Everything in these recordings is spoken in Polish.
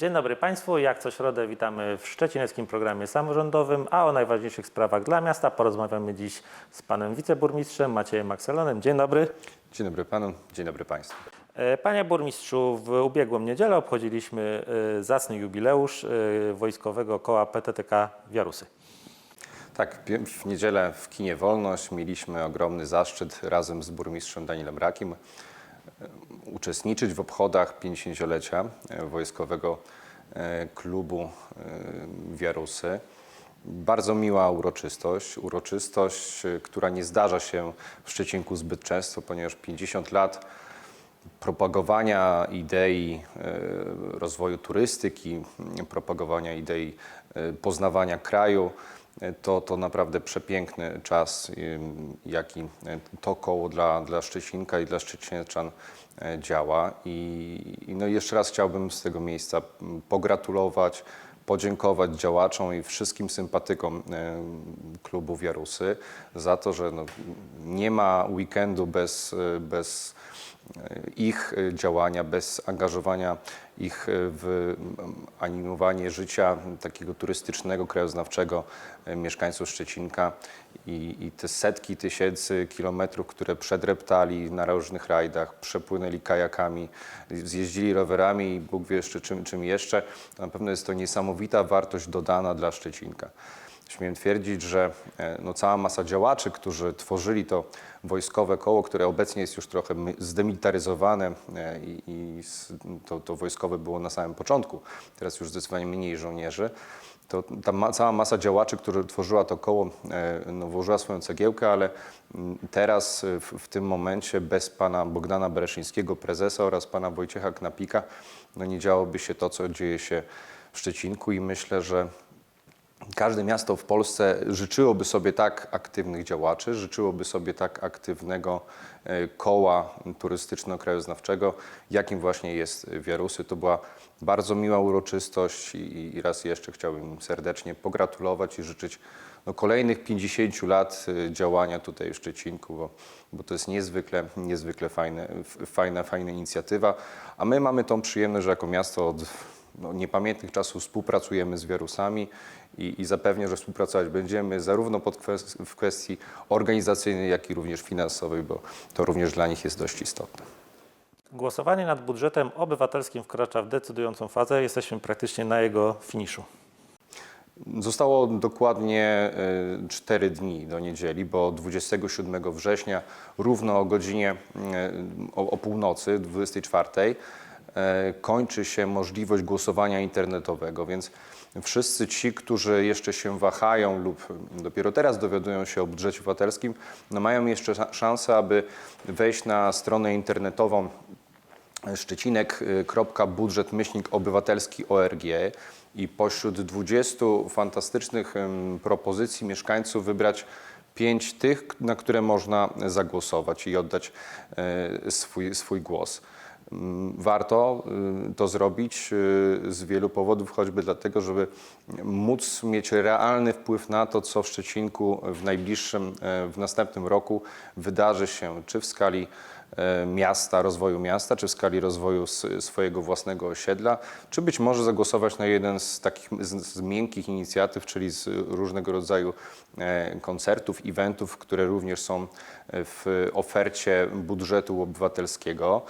Dzień dobry Państwu. Jak co środę witamy w szczecineckim programie samorządowym, a o najważniejszych sprawach dla miasta porozmawiamy dziś z panem wiceburmistrzem Maciejem Akselonem. Dzień dobry. Dzień dobry panu, dzień dobry państwu. E, Panie burmistrzu, w ubiegłą niedzielę obchodziliśmy e, zacny jubileusz e, Wojskowego Koła PTTK Wiarusy. Tak, w niedzielę w kinie Wolność mieliśmy ogromny zaszczyt razem z burmistrzem Danielem Rakim uczestniczyć w obchodach 50-lecia e, Wojskowego e, Klubu e, Wiarusy. Bardzo miła uroczystość, uroczystość, która nie zdarza się w Szczecinku zbyt często, ponieważ 50 lat propagowania idei rozwoju turystyki, propagowania idei poznawania kraju, to, to naprawdę przepiękny czas, jaki e, to koło dla, dla Szczecinka i dla Szczecinieczan e, działa. I, i no jeszcze raz chciałbym z tego miejsca pogratulować, podziękować działaczom i wszystkim sympatykom e, klubu Wiarusy za to, że no, nie ma weekendu bez, bez ich y, działania, bez angażowania ich y, w animowanie życia takiego turystycznego, krajoznawczego mieszkańców Szczecinka i, i te setki tysięcy kilometrów, które przedreptali na różnych rajdach, przepłynęli kajakami, zjeździli rowerami i Bóg wie jeszcze czym, czym jeszcze, na pewno jest to niesamowita wartość dodana dla Szczecinka. Śmiem twierdzić, że e, no, cała masa działaczy, którzy tworzyli to wojskowe koło, które obecnie jest już trochę zdemilitaryzowane e, i, i to, to wojskowe było na samym początku, teraz już zdecydowanie mniej żołnierzy, to ta ma, cała masa działaczy, która tworzyła to koło, e, no, włożyła swoją cegiełkę, ale mm, teraz w, w tym momencie bez pana Bogdana Bereszyńskiego, prezesa oraz pana Wojciecha Knapika, no, nie działoby się to, co dzieje się w Szczecinku i myślę, że Każde miasto w Polsce życzyłoby sobie tak aktywnych działaczy, życzyłoby sobie tak aktywnego e, koła turystyczno-krajoznawczego, jakim właśnie jest Wiarusy. To była bardzo miła uroczystość i, i raz jeszcze chciałbym im serdecznie pogratulować i życzyć no, kolejnych 50 lat e, działania tutaj w Szczecinku, bo, bo to jest niezwykle, niezwykle fajne, fajna, fajna inicjatywa. A my mamy tą przyjemność, że jako miasto od no, niepamiętnych czasów współpracujemy z wirusami i, i zapewnię, że współpracować będziemy zarówno pod kwest- w kwestii organizacyjnej, jak i również finansowej, bo to również dla nich jest dość istotne. Głosowanie nad budżetem obywatelskim wkracza w decydującą fazę. Jesteśmy praktycznie na jego finiszu. Zostało dokładnie 4 dni do niedzieli, bo 27 września równo o godzinie e, o, o północy, 24, e, kończy się możliwość głosowania internetowego, więc wszyscy ci, którzy jeszcze się wahają lub dopiero teraz dowiadują się o budżecie obywatelskim, no mają jeszcze sza- szansę, aby wejść na stronę internetową szczecinek.budżet-obywatelski.org i pośród 20 fantastycznych propozycji mieszkańców wybrać pięć tych, na które można zagłosować i oddać e, swój, swój głos. Mm, Warto y, to zrobić y, z wielu powodów, choćby dlatego, żeby móc mieć realny wpływ na to, co w Szczecinku w najbliższym, e, w następnym roku wydarzy się, czy w skali e, miasta, rozwoju miasta, czy w skali rozwoju swojego własnego osiedla, czy być może zagłosować na jeden z takich z, z miękkich inicjatyw, czyli z różnego rodzaju e, koncertów, eventów, które również są w ofercie budżetu obywatelskiego.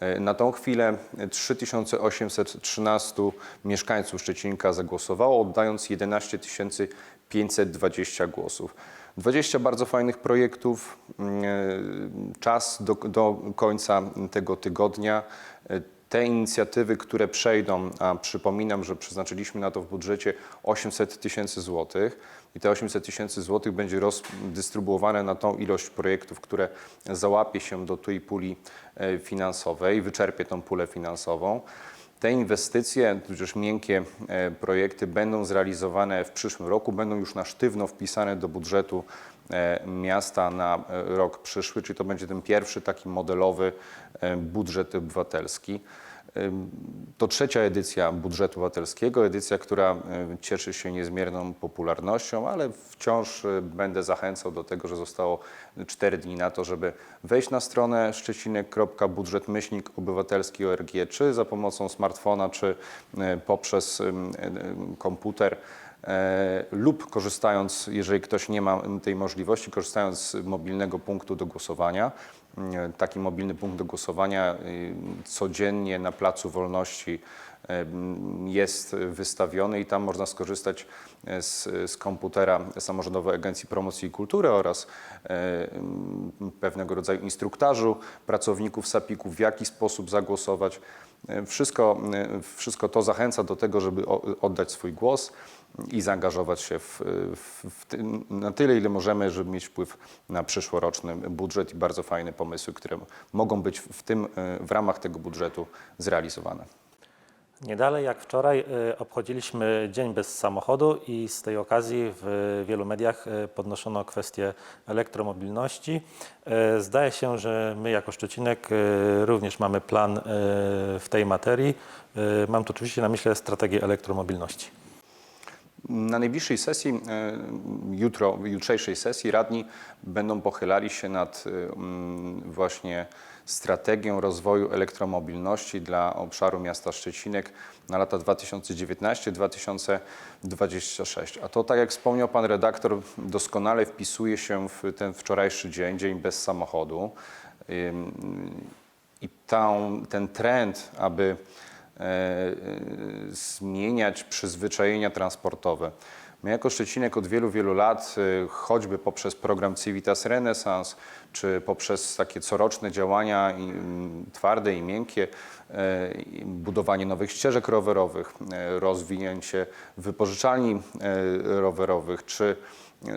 E, Na tą chwilę 3813 mieszkańców Szczecinka zagłosowało, oddając 11 520 głosów. 20 bardzo fajnych projektów. Mm, e, Czas do, do końca tego tygodnia. E, Te inicjatywy, które przejdą, a przypominam, że przeznaczyliśmy na to w budżecie 800 tysięcy złotych i te 800 tysięcy złotych będzie rozdystrybuowane na tą ilość projektów, które załapie się do tej puli e, finansowej, wyczerpie tą pulę finansową. Te inwestycje, tudzież miękkie e, projekty będą zrealizowane w przyszłym roku, będą już na sztywno wpisane do budżetu e, miasta na rok przyszły, czyli to będzie ten pierwszy taki modelowy budżet obywatelski. To trzecia edycja budżetu obywatelskiego, edycja, która cieszy się niezmierną popularnością, ale wciąż y, będę zachęcał do tego, że zostało 4 dni na to, żeby wejść na stronę szczecinek.budżetmyślnik obywatelski.org, czy za pomocą smartfona, czy y, poprzez komputer. E, lub korzystając, jeżeli ktoś nie ma tej możliwości, korzystając z mobilnego punktu do głosowania. E, Taki mobilny punkt do głosowania y, codziennie na Placu Wolności jest wystawiony i tam można skorzystać e, z, z komputera Samorządowej Agencji Promocji i Kultury oraz e, pewnego rodzaju instruktażu pracowników SAPIK-u, w jaki sposób zagłosować. Wszystko, wszystko to zachęca do tego, żeby oddać swój głos i zaangażować się w, w, na tyle, ile możemy, żeby mieć wpływ na przyszłoroczny budżet i bardzo fajne pomysły, które mogą być w, tym, e, w ramach tego budżetu zrealizowane. Nie dalej jak wczoraj y, obchodziliśmy Dzień bez samochodu i z tej okazji w wielu mediach y, podnoszono kwestię elektromobilności. Zdaje się, że my jako Szczecinek również mamy plan w tej materii. Mam tu oczywiście na myśli strategię elektromobilności. Na najbliższej sesji, e, jutro, jutrzejszej sesji radni będą pochylali się nad e, mm, właśnie strategią rozwoju elektromobilności dla obszaru miasta Szczecinek na lata 2019-2026. A to, tak jak wspomniał pan redaktor, doskonale wpisuje się w ten wczorajszy dzień, dzień bez samochodu. I ten trend, aby zmieniać przyzwyczajenia transportowe. My jako Szczecinek od wielu, wielu lat, e, choćby poprzez program Civitas Renaissance, czy poprzez takie coroczne działania i, mm, twarde i miękkie, e, budowanie nowych ścieżek rowerowych, e, rozwinięcie wypożyczalni e, rowerowych, czy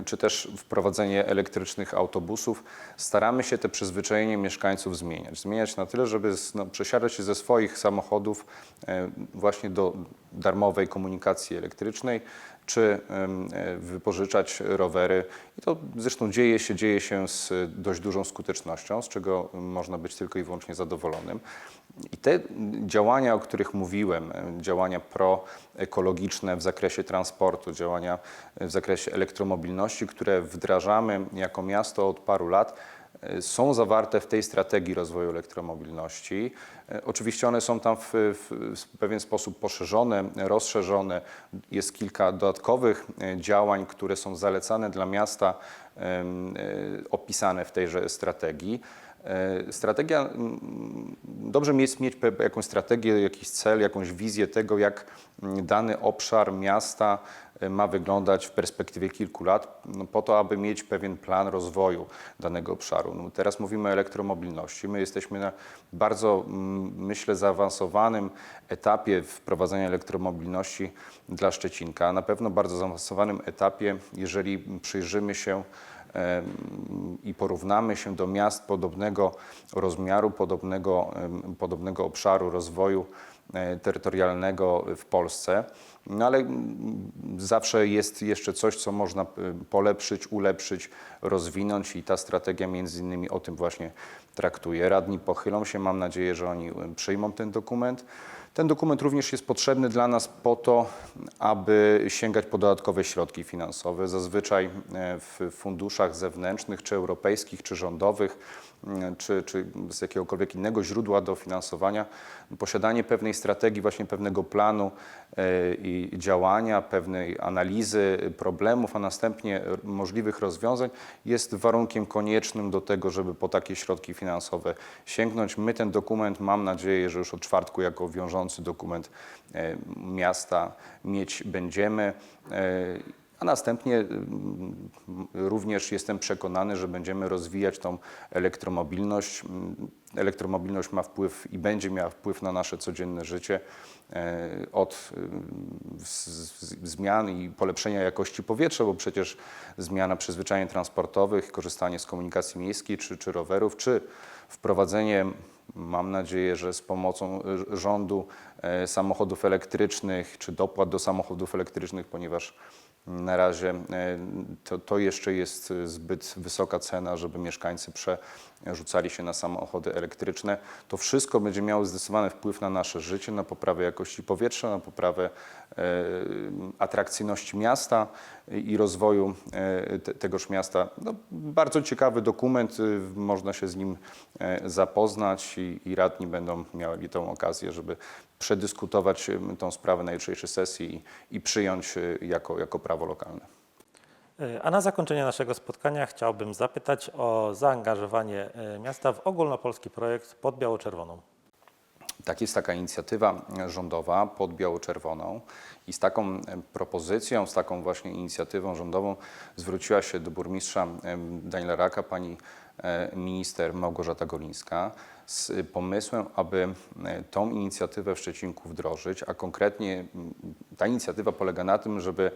czy też wprowadzenie elektrycznych autobusów, staramy się te przyzwyczajenie mieszkańców zmieniać. Zmieniać na tyle, żeby no, przesiadać się ze swoich samochodów e, właśnie do darmowej komunikacji elektrycznej, czy e, wypożyczać rowery. I to zresztą dzieje się, dzieje się z dość dużą skutecznością, z czego można być tylko i wyłącznie zadowolonym. I te działania, o których mówiłem, działania proekologiczne w zakresie transportu, działania w zakresie elektromobilności, które wdrażamy jako miasto od paru lat, są zawarte w tej strategii rozwoju elektromobilności. E, Oczywiście one są tam w, w, pewien sposób poszerzone, rozszerzone. Jest kilka dodatkowych e, działań, które są zalecane dla miasta, e, opisane w tejże strategii. E, Strategia, mm, dobrze jest mieć jakąś strategię, jakiś cel, jakąś wizję tego, jak mm, dany obszar miasta e, ma wyglądać w perspektywie kilku lat, no, po to, aby mieć pewien plan rozwoju danego obszaru. No, teraz mówimy o elektromobilności. My jesteśmy na bardzo, mm, myślę, zaawansowanym etapie wprowadzania elektromobilności dla Szczecinka. Na pewno bardzo zaawansowanym etapie, jeżeli przyjrzymy się i porównamy się do miast podobnego rozmiaru, podobnego, podobnego obszaru rozwoju e, terytorialnego w Polsce. No ale mm, zawsze jest jeszcze coś, co można e, polepszyć, ulepszyć, rozwinąć i ta strategia między innymi o tym właśnie traktuje. Radni pochylą się, mam nadzieję, że oni przyjmą ten dokument. Ten dokument również jest potrzebny dla nas po to, aby sięgać po dodatkowe środki finansowe. Zazwyczaj e, w funduszach zewnętrznych, czy europejskich, czy rządowych, m, czy, czy z jakiegokolwiek innego źródła dofinansowania, posiadanie pewnej strategii, właśnie pewnego planu i działania, pewnej analizy problemów, a następnie możliwych rozwiązań jest warunkiem koniecznym do tego, żeby po takie środki finansowe sięgnąć. My ten dokument, mam nadzieję, że już od czwartku jako wiążący dokument e, miasta mieć będziemy. E, a następnie również jestem przekonany, że będziemy rozwijać tą elektromobilność. Elektromobilność ma wpływ i będzie miała wpływ na nasze codzienne życie e, od z- zmian i polepszenia jakości powietrza, bo przecież zmiana przyzwyczajeń transportowych, korzystanie z komunikacji miejskiej czy, czy rowerów, czy wprowadzenie, mam nadzieję, że z pomocą e, rządu e, samochodów elektrycznych, czy dopłat do samochodów elektrycznych, ponieważ Na razie e, to, to jeszcze jest zbyt wysoka cena, żeby mieszkańcy przerzucali się na samochody elektryczne. To wszystko będzie miało zdecydowany wpływ na nasze życie, na poprawę jakości powietrza, na poprawę e, atrakcyjności miasta i rozwoju e, te, tegoż miasta. No, bardzo ciekawy dokument, y, można się z nim e, zapoznać i, i radni będą mieli tą okazję, żeby przedyskutować tą sprawę na jutrzejszej sesji i, i przyjąć jako, jako prawo lokalne. E, A na zakończenie naszego spotkania chciałbym zapytać o zaangażowanie e, miasta w ogólnopolski projekt pod biało-czerwoną. Tak jest taka inicjatywa rządowa pod biało-czerwoną i z taką e, propozycją, z taką właśnie inicjatywą rządową zwróciła się do burmistrza Daniela Raka pani e, minister Małgorzata Golińska z pomysłem, aby e, tą inicjatywę w Szczecinku wdrożyć, a konkretnie ta inicjatywa polega na tym, żeby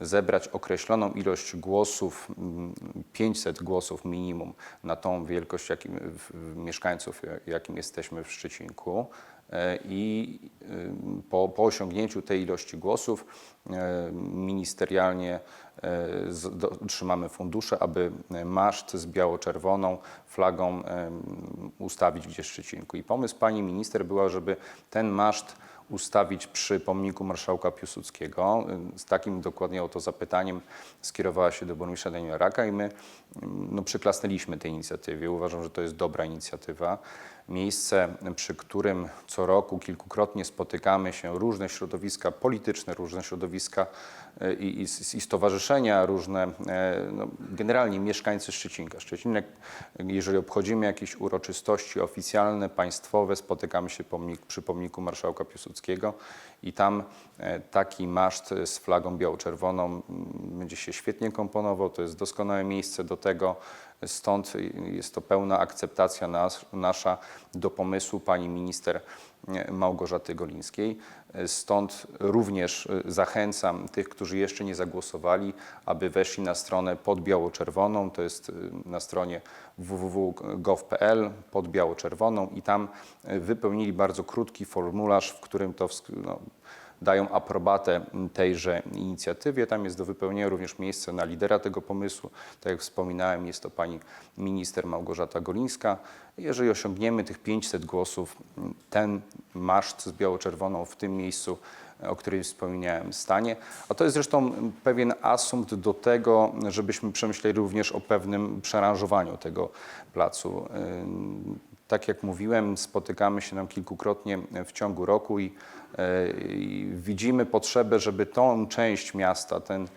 zebrać określoną ilość głosów, m, 500 głosów minimum na tą wielkość jakim, mieszkańców, jak- jakim jesteśmy w Szczecinku. E, I y, po, po osiągnięciu tej ilości głosów e, ministerialnie e, otrzymamy fundusze, aby maszt z biało-czerwoną flagą ustawić gdzieś w Szczecinku. I pomysł pani minister była, żeby ten maszt ustawić przy pomniku marszałka Piłsudskiego. Z takim dokładnie o to zapytaniem skierowała się do burmistrza Daniela Raka i my mm, no, przyklasnęliśmy tej inicjatywie. Uważam, że to jest dobra inicjatywa. Miejsce, przy którym co roku kilkukrotnie spotykamy się różne środowiska polityczne, różne środowiska e, i, i, i stowarzyszenia, różne, e, no, generalnie mieszkańcy Szczecinka. Szczecinek, jeżeli obchodzimy jakieś uroczystości oficjalne, państwowe, spotykamy się pomnik, przy pomniku marszałka Piłsudskiego i tam e, taki maszt z flagą biało-czerwoną będzie się świetnie komponował. To jest doskonałe miejsce do tego. Stąd jest to pełna akceptacja nas, nasza do pomysłu pani minister e, Małgorzaty Golińskiej. Stąd również e, zachęcam tych, którzy jeszcze nie zagłosowali, aby weszli na stronę pod biało-czerwoną. To jest e, na stronie www.gov.pl pod biało-czerwoną i tam wypełnili bardzo krótki formularz, w którym to no, dają aprobatę tejże inicjatywie. Tam jest do wypełnienia również miejsce na lidera tego pomysłu. Tak jak wspominałem, jest to pani minister Małgorzata Golińska. Jeżeli osiągniemy tych 500 głosów, ten maszt z biało-czerwoną w tym miejscu, o którym wspominałem, stanie. A to jest zresztą pewien asumpt do tego, żebyśmy przemyśleli również o pewnym przearanżowaniu tego placu. Tak jak mówiłem, spotykamy się nam kilkukrotnie w ciągu roku i, e, i widzimy potrzebę, żeby tą część miasta, ten,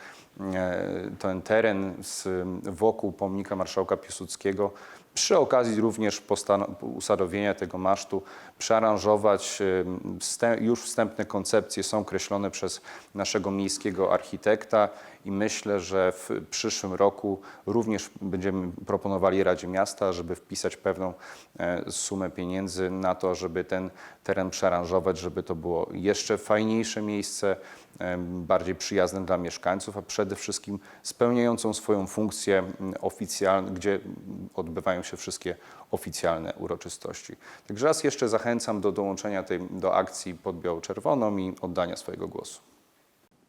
e, ten teren z, wokół pomnika marszałka Piłsudskiego, przy okazji również usadowienia tego masztu, przearanżować. Już wstępne koncepcje są kreślone przez naszego miejskiego architekta i myślę, że w przyszłym roku również będziemy proponowali Radzie Miasta, żeby wpisać pewną e, sumę pieniędzy na to, żeby ten teren przearanżować, żeby to było jeszcze fajniejsze miejsce, bardziej przyjazne dla mieszkańców, a przede wszystkim spełniającą swoją funkcję oficjalną, gdzie odbywają się wszystkie oficjalne uroczystości. Także raz jeszcze zachęcam do dołączenia tej, do akcji pod biało-czerwoną i oddania swojego głosu.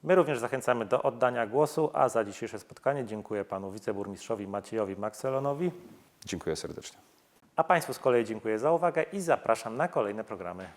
My również zachęcamy do oddania głosu, a za dzisiejsze spotkanie dziękuję panu wiceburmistrzowi Maciejowi Makselonowi, Dziękuję serdecznie. a państwu z kolei dziękuję za uwagę i zapraszam na kolejne programy.